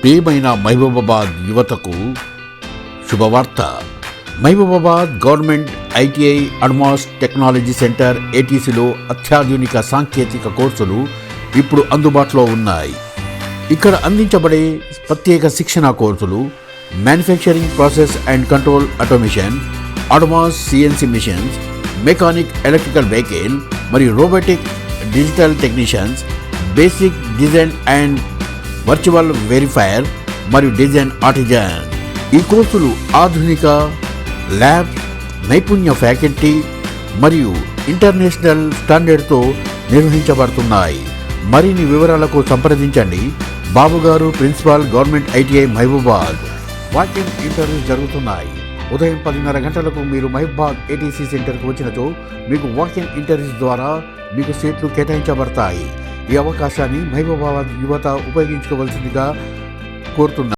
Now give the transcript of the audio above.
ప్రియమైన మహబూబాబాద్ యువతకు శుభవార్త. Mahabubabad government ITI advance technology centre ఏటీసీలో అత్యాధునిక సాంకేతిక కోర్సులు ఇప్పుడు అందుబాటులో ఉన్నాయి. ఇక్కడ అందించబడే ప్రత్యేక శిక్షణ కోర్సులు manufacturing process and control automation advance CNC machines mechanic electrical vehicle మరియు robotic digital technicians basic design and virtual verifier మరియు డిజైన్ ఆర్టిజన్. ఈ కోర్సులు ఆధునిక ల్యాబ్ నైపుణ్య ఫ్యాకల్టీ మరియు ఇంటర్నేషనల్ స్టాండర్డ్తో నిర్వహించబడుతున్నాయి. మరిన్ని వివరాలకు సంప్రదించండి. బాబుగారు principal government ITI Mahabubabad. Walking interviews జరుగుతున్నాయి. ఉదయం పదిన్నర గంటలకు మీరు మహబూబాద్ ఏటీసీ సెంటర్కి వచ్చినచో మీకు వాకింగ్ ఇంటర్వ్యూస్ ద్వారా మీకు సీట్లు కేటాయించబడతాయి. ఈ అవకాశాన్ని మహబూబాబాద్ యువత ఉపయోగించుకోవాల్సిందిగా కోరుతున్నారు